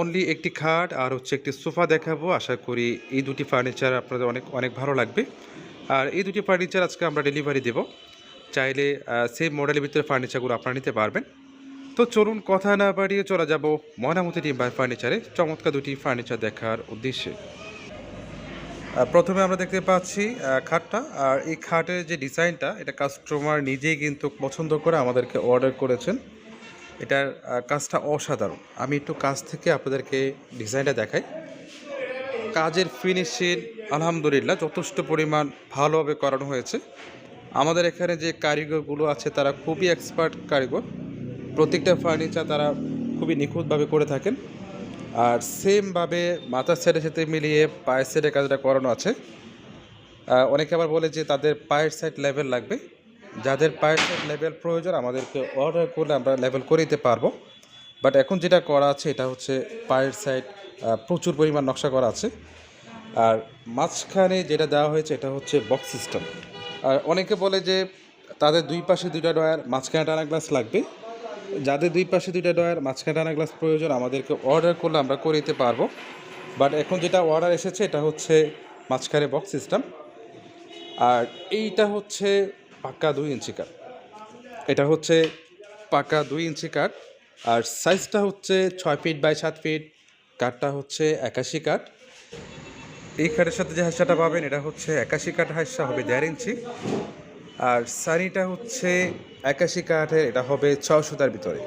Only একটি খাট আর হচ্ছে একটি সোফা দেখাবো। আশা করি এই দুটি ফার্নিচার আপনাদের অনেক অনেক ভালো লাগবে। আর এই দুটি ফার্নিচার আজকে আমরা ডেলিভারি দেব। চাইলে সেই মডেলের ভিতরে ফার্নিচারগুলো আপনারা নিতে পারবেন। তো চলুন কথা না বাড়িয়ে চলে যাব ময়নামতি টিম্বার ফার্নিচারে চমৎকার দুটি ফার্নিচার দেখার উদ্দেশ্যে। প্রথমে আমরা দেখতে পাচ্ছি খাটটা। আর এই খাটের যে ডিজাইনটা এটা কাস্টমার নিজেই কিন্তু পছন্দ করে আমাদেরকে অর্ডার করেছেন। এটার কাজটা অসাধারণ। আমি একটু কাজ থেকে আপনাদেরকে ডিজাইনটা দেখাই। কাজের ফিনিশিং, আলহামদুলিল্লাহ, যথেষ্ট পরিমাণ ভালোভাবে করানো হয়েছে। আমাদের এখানে যে কারিগরগুলো আছে, তারা খুবই এক্সপার্ট কারিগর। প্রত্যেকটা ফার্নিচার তারা খুবই নিখুঁতভাবে করে থাকেন। আর সেমভাবে মাথার সাইডের সাথে মিলিয়ে পায়ের সাইডে কাজটা করানো আছে। অনেকে আবার বলে যে তাদের পায়ের সাইড লেভেল লাগবে। যাদের পায়ের সাইড লেভেল প্রয়োজন, আমাদেরকে অর্ডার করলে আমরা লেভেল করে দিতে পারব। বাট এখন যেটা করা আছে, এটা হচ্ছে পায়ের সাইড প্রচুর পরিমাণ নকশা করা আছে। আর মাঝখানে যেটা দেওয়া হয়েছে, এটা হচ্ছে বক্স সিস্টেম আর অনেকে বলে যে তাদের দুই পাশে দুইটা ডয়ার মাঝখানে টানা গ্লাস লাগবে। যাদের দুই পাশে দুইটা ডয়ার মাঝখানে টানা গ্লাস প্রয়োজন, আমাদেরকে অর্ডার করলে আমরা করে দিতে পারব। বাট এখন যেটা অর্ডার এসেছে, এটা হচ্ছে মাঝখানে বক্স সিস্টেম আর এইটা হচ্ছে পাক্কা দুই ইঞ্চি কাঠ এটা হচ্ছে পাকা দুই ইঞ্চি কাঠ আর সাইজটা হচ্ছে ছয় ফিট বাই সাত ফিট কাঠটা হচ্ছে একাশি কাঠ এই কাঠের সাথে যে হাঁসাটা পাবেন, এটা হচ্ছে একাশি কাঠ হাঁসা হবে দেড় ইঞ্চি, আর সানিটা হচ্ছে একাশি কাঠের, এটা হবে ছয় সুতার ভিতরে।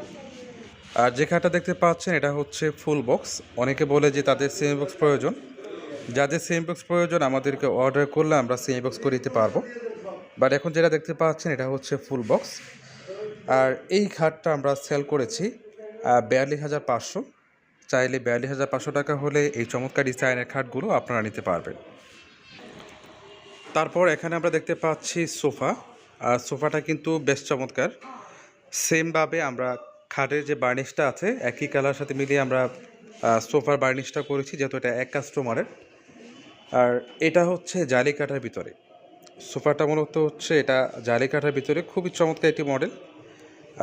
আর যে খাটটা দেখতে পাচ্ছেন, এটা হচ্ছে ফুল বক্স অনেকে বলে যে তাদের সেমি বক্স প্রয়োজন। যাদের সেমি বক্স প্রয়োজন, আমাদেরকে অর্ডার করলে আমরা সেমি বক্স করে দিতে পারব। বাট এখন যেটা দেখতে পাচ্ছেন, এটা হচ্ছে ফুল বক্স আর এই খাটটা আমরা সেল করেছি বিয়াল্লিশ হাজার পাঁচশো। চাইলে বিয়াল্লিশ হাজার পাঁচশো টাকা হলে এই চমৎকার ডিজাইনের খাটগুলো আপনারা নিতে পারবেন। তারপর এখানে আমরা দেখতে পাচ্ছি সোফা। আর সোফাটা কিন্তু বেশ চমৎকার। সেমভাবে আমরা খাটের যে বার্নিশটা আছে, একই কালার সাথে মিলিয়ে আমরা সোফার বার্নিশটা করেছি, যেহেতু এটা এক কাস্টমারের আর এটা হচ্ছে জালি কাঠার ভিতরে। সোফাটা মূলত হচ্ছে এটা জালি কাঠার ভিতরে। খুবই চমৎকার একটি মডেল।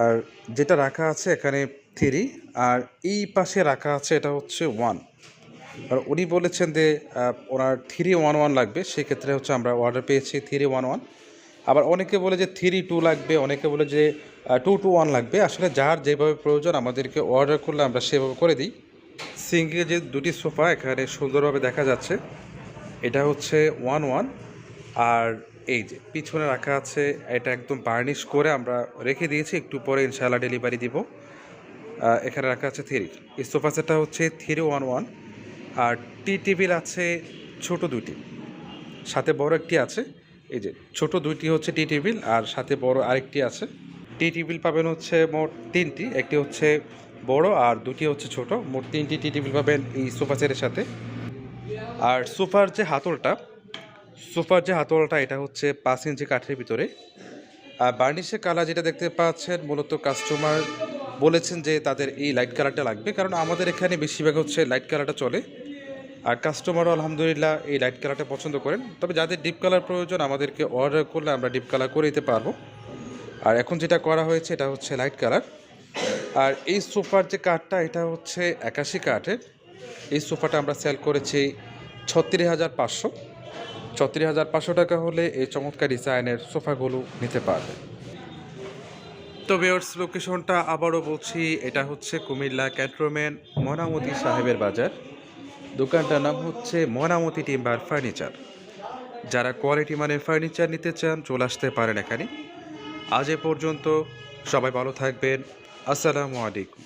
আর যেটা রাখা আছে এখানে থ্রি, আর এই পাশে রাখা আছে এটা হচ্ছে ওয়ান। আর উনি বলেছেন যে ওনার থ্রি ওয়ান ওয়ান লাগবে, সেক্ষেত্রে হচ্ছে আমরা অর্ডার পেয়েছি থ্রি ওয়ান ওয়ান। আবার অনেকে বলে যে থ্রি টু লাগবে, অনেকে বলে যে টু টু ওয়ান লাগবে। আসলে যার যেভাবে প্রয়োজন আমাদেরকে অর্ডার করলে আমরা সেভাবে করে দিই। সিঙ্গেল যে দুটি সোফা এখানে সুন্দরভাবে দেখা যাচ্ছে, এটা হচ্ছে ওয়ান ওয়ান। আর এই যে পিছনে রাখা আছে, এটা একদম বার্নিশ করে আমরা রেখে দিয়েছি, একটু পরে ইনশাআল্লাহ ডেলিভারি দিব। এখানে রাখা আছে থ্রি। সোফা সেটটা হচ্ছে থ্রি ওয়ান ওয়ান, আর টি টেবিল আছে ছোট দুটি সাথে বড় একটি আছে, এই যে ছোট দুইটি হচ্ছে টি টেবিল, আর সাথে বড় আরেকটি আছে। টি টেবিল পাবেন হচ্ছে মোট তিনটি, একটি হচ্ছে বড় আর দুটি হচ্ছে ছোট। মোট তিনটি টি টেবিল পাবেন এই সোফা সেটের সাথে। আর সোফার যে হাতলটা সোফার যে হাতলটা এটা হচ্ছে পাঁচ ইঞ্চি কাঠের ভিতরে। আর বার্নিশের কালার যেটা দেখতে পাচ্ছেন, মূলত কাস্টমার বলেছেন যে তাদের এই লাইট কালারটা লাগবে, কারণ আমাদের এখানে বেশিরভাগ হচ্ছে লাইট কালারটা চলে। আর কাস্টমারও আলহামদুলিল্লাহ এই লাইট কালারটা পছন্দ করেন। তবে যাদের ডিপ কালার প্রয়োজন, আমাদেরকে অর্ডার করলে আমরা ডিপ কালার করে দিতে পারব। আর এখন যেটা করা হয়েছে, এটা হচ্ছে লাইট কালার। আর এই সোফার যে কাঠটা, এটা হচ্ছে একাশি কাঠের। এই সোফাটা আমরা সেল করেছি ছত্রিশ হাজার পাঁচশো। ছত্রিশ হাজার পাঁচশো টাকা হলে এই চমৎকার ডিজাইনের সোফাগুলো নিতে পারবে। তো বেয়ার্স লোকেশনটা আবারও বলছি, এটা হচ্ছে কুমিল্লা ক্যান্টনমেন্ট মনামতি সাহেবের বাজার। দোকানটার নাম হচ্ছে মনামতি টিম্বার ফার্নিচার। যারা কোয়ালিটি মানের ফার্নিচার নিতে চান, চলে আসতে পারেন এখানে। আজ এ পর্যন্ত সবাই ভালো থাকবেন। আসসালামু আলাইকুম।